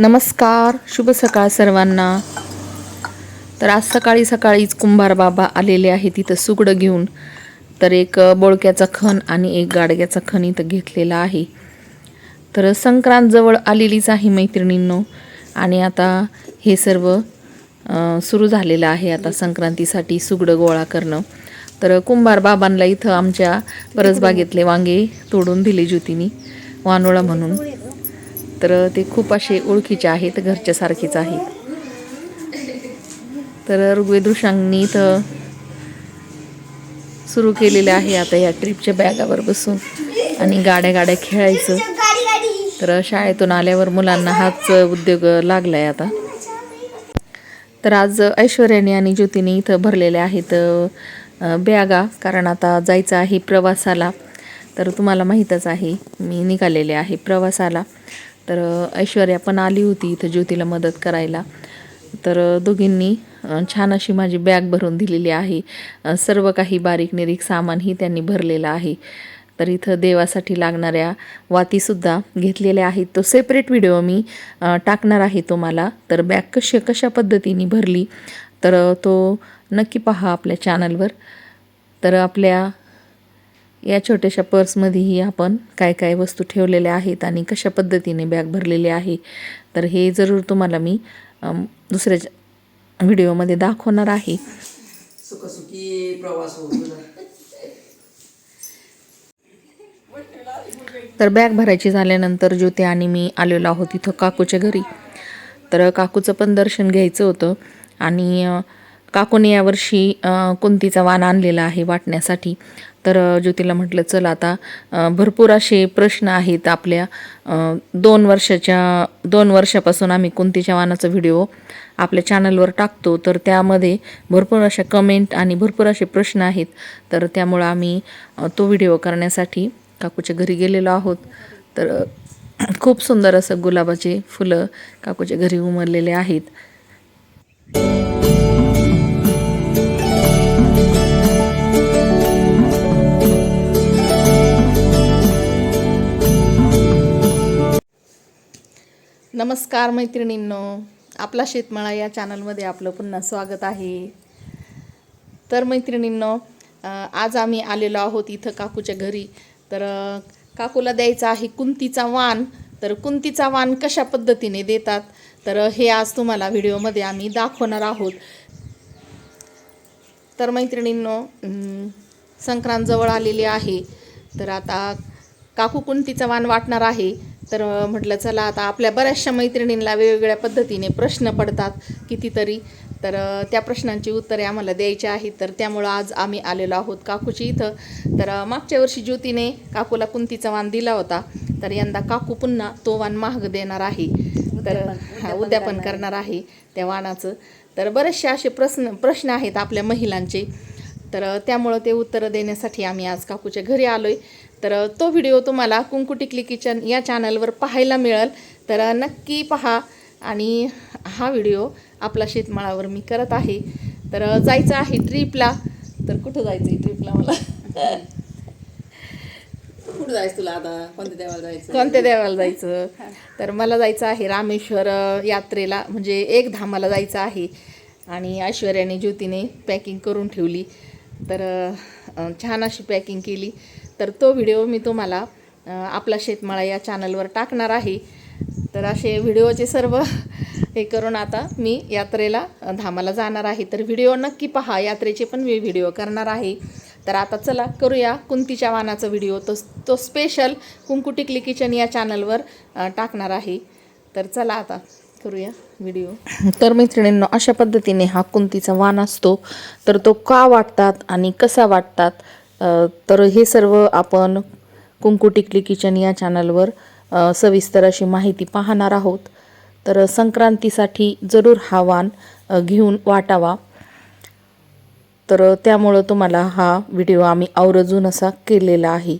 नमस्कार शुभ सकाळ सर्वांना. तर आज सकाळी सकाळीच कुंभार बाबा आलेले आहे तिथं सुगडं घेऊन. तर एक बोळक्याचा खण आणि एक गाडग्याचा खण इथं घेतलेला आहे. तर संक्रांत जवळ आलेलीच आहे मैत्रिणींनो. आणि आता हे सर्व सुरू झालेलं आहे आता संक्रांतीसाठी सुगडं गोळा करणं. तर कुंभार बाबांना इथं आमच्या परसबागेतले वांगे तोडून दिले ज्योतीनी वानोळा म्हणून. तर ते खूप असे ओळखीचे आहेत घरच्यासारखीच आहेत. तर ऋग्वेद ऋषांनी इथं सुरू केलेले आहे आता या ट्रिपच्या बॅगावर बसून. आणि गाड्या गाड्या खेळायचं. तर शाळेतून आल्यावर मुलांना हाच उद्योग लागलाय आता. तर आज ऐश्वर्याने आणि ज्योतीने इथं भरलेले आहेत बॅगा. कारण आता जायचं आहे प्रवासाला. तर तुम्हाला माहीतच आहे मी निघालेले आहे प्रवासाला. तर ऐश्वर्या पण आली होती इथं ज्योतीला मदत करायला. तर दोघींनी छान अशी माझी बॅग भरून दिलेली आहे. सर्व काही बारीक निरीक सामानही त्यांनी भरलेलं आहे. तर इथं देवासाठी लागणाऱ्या वातीसुद्धा घेतलेल्या आहेत. तो सेपरेट व्हिडिओ मी टाकणार आहे तुम्हाला. तर बॅग कशी कशा पद्धतीने भरली? तर तो नक्की पहा आपल्या चॅनलवर तर आपल्या या छोट्याशा पर्समध्येही आपण काय काय वस्तू ठेवलेल्या आहेत आणि कशा पद्धतीने बॅग भरलेली आहे तर हे जरूर तुम्हाला मी दुसऱ्या व्हिडिओमध्ये दाखवणार आहे. सुखसुखी प्रवास तुझा. तर बॅग भरायची झाल्यानंतर ज्योती आणि मी आलेलो आहोत इथं काकूच्या घरी. तर काकूचं पण दर्शन घ्यायचं होतं आणि काकूने यावर्षी कुंतीचा वाण आणलेला आहे वाटण्यासाठी. तर ज्योतीला म्हटलं चल आता भरपूर असे प्रश्न आहेत आपल्या. दोन वर्षाच्या दोन वर्षापासून आम्ही कुंतीच्या वानाचा व्हिडिओ आपल्या चॅनलवर टाकतो. तर त्यामध्ये भरपूर अशा कमेंट आणि भरपूर असे प्रश्न आहेत. तर त्यामुळं आम्ही तो व्हिडिओ करण्यासाठी काकूच्या घरी गेलेलो आहोत. तर खूप सुंदर असं गुलाबाचे फुलं काकूच्या घरी उमरलेले आहेत. नमस्कार मैत्रिणींनो. आपला शेतमाळा या चॅनलमध्ये आपलं पुन्हा स्वागत आहे. तर मैत्रिणींनो आज आम्ही आलेलो आहोत इथं काकूच्या घरी. तर काकूला द्यायचा आहे कुंतीचा वाण. तर कुंतीचा वाण कशा पद्धतीने देतात? तर हे आज तुम्हाला व्हिडिओमध्ये आम्ही दाखवणार आहोत. तर मैत्रिणींनो संक्रांत जवळ आलेली आहे. तर आता काकू कुंतीचा वाण वाटणार आहे. तर म्हटलं चला आता आपल्या बऱ्याचशा मैत्रिणींना वेगवेगळ्या पद्धतीने प्रश्न पडतात कितीतरी. तर त्या प्रश्नांची उत्तरे आम्हाला द्यायची आहेत. तर त्यामुळं आज आम्ही आलेलो आहोत काकूची इथं. तर मागच्या वर्षी ज्योतीने काकूला कुंतीचा वाण दिला होता. तर यंदा काकू पुन्हा तो वाण महाग देणार आहे. तर हा, उद्यापन करणार आहे. त्या वाणाचं तर बरेचसे असे प्रश्न प्रश्न आहेत आपल्या महिलांचे. तर त्यामुळं ते उत्तरं देण्यासाठी आम्ही आज काकूच्या घरी आलो आहे तर तो व्हिडिओ तुम्हाला कुंकू टिकली किचन या चॅनलवर पाहायला मिळेल. तर नक्की पहा. आणि हा व्हिडिओ आपला शेतमाळावर मी करत आहे. तर जायचं आहे ट्रिपला तर कुठं जायचं आहे ट्रिपला मला? कुठं जायचं तुला आता? कोणत्या देवाला जायचं? कोणत्या देवाला जायचं? तर मला जायचं आहे रामेश्वर यात्रेला. म्हणजे एक धामाला जायचं आहे. आणि ऐश्वर्याने ज्योतीने पॅकिंग करून ठेवली. तर छान अशी पॅकिंग केली. तर तो व्हिडिओ मी तुम्हाला आपला शेतमाळा या चॅनलवर टाकणार आहे. तर असे व्हिडिओचे सर्व हे करून आता मी यात्रेला धामाला जाणार आहे. तर व्हिडिओ नक्की पहा यात्रेचे पण मी व्हिडिओ करणार आहे. तर आता चला करूया कुंतीच्या वानाचा व्हिडिओ. तो तो स्पेशल कुंकू टिकली किचन या चॅनलवर टाकणार आहे. तर चला आता करूया व्हिडिओ. तर मैत्रिणींनो अशा पद्धतीने हा कुंतीचा वाण असतो. तर तो का वाटतात आणि कसा वाटतात तर हे सर्व आपण कुंकू टिकली किचन या चॅनलवर सविस्तर अशी माहिती पाहणार आहोत. तर संक्रांतीसाठी जरूर हा वाण घेऊन वाटावा. तर त्यामुळं तुम्हाला हा व्हिडिओ आम्ही आवर्जून असा केलेला आहे.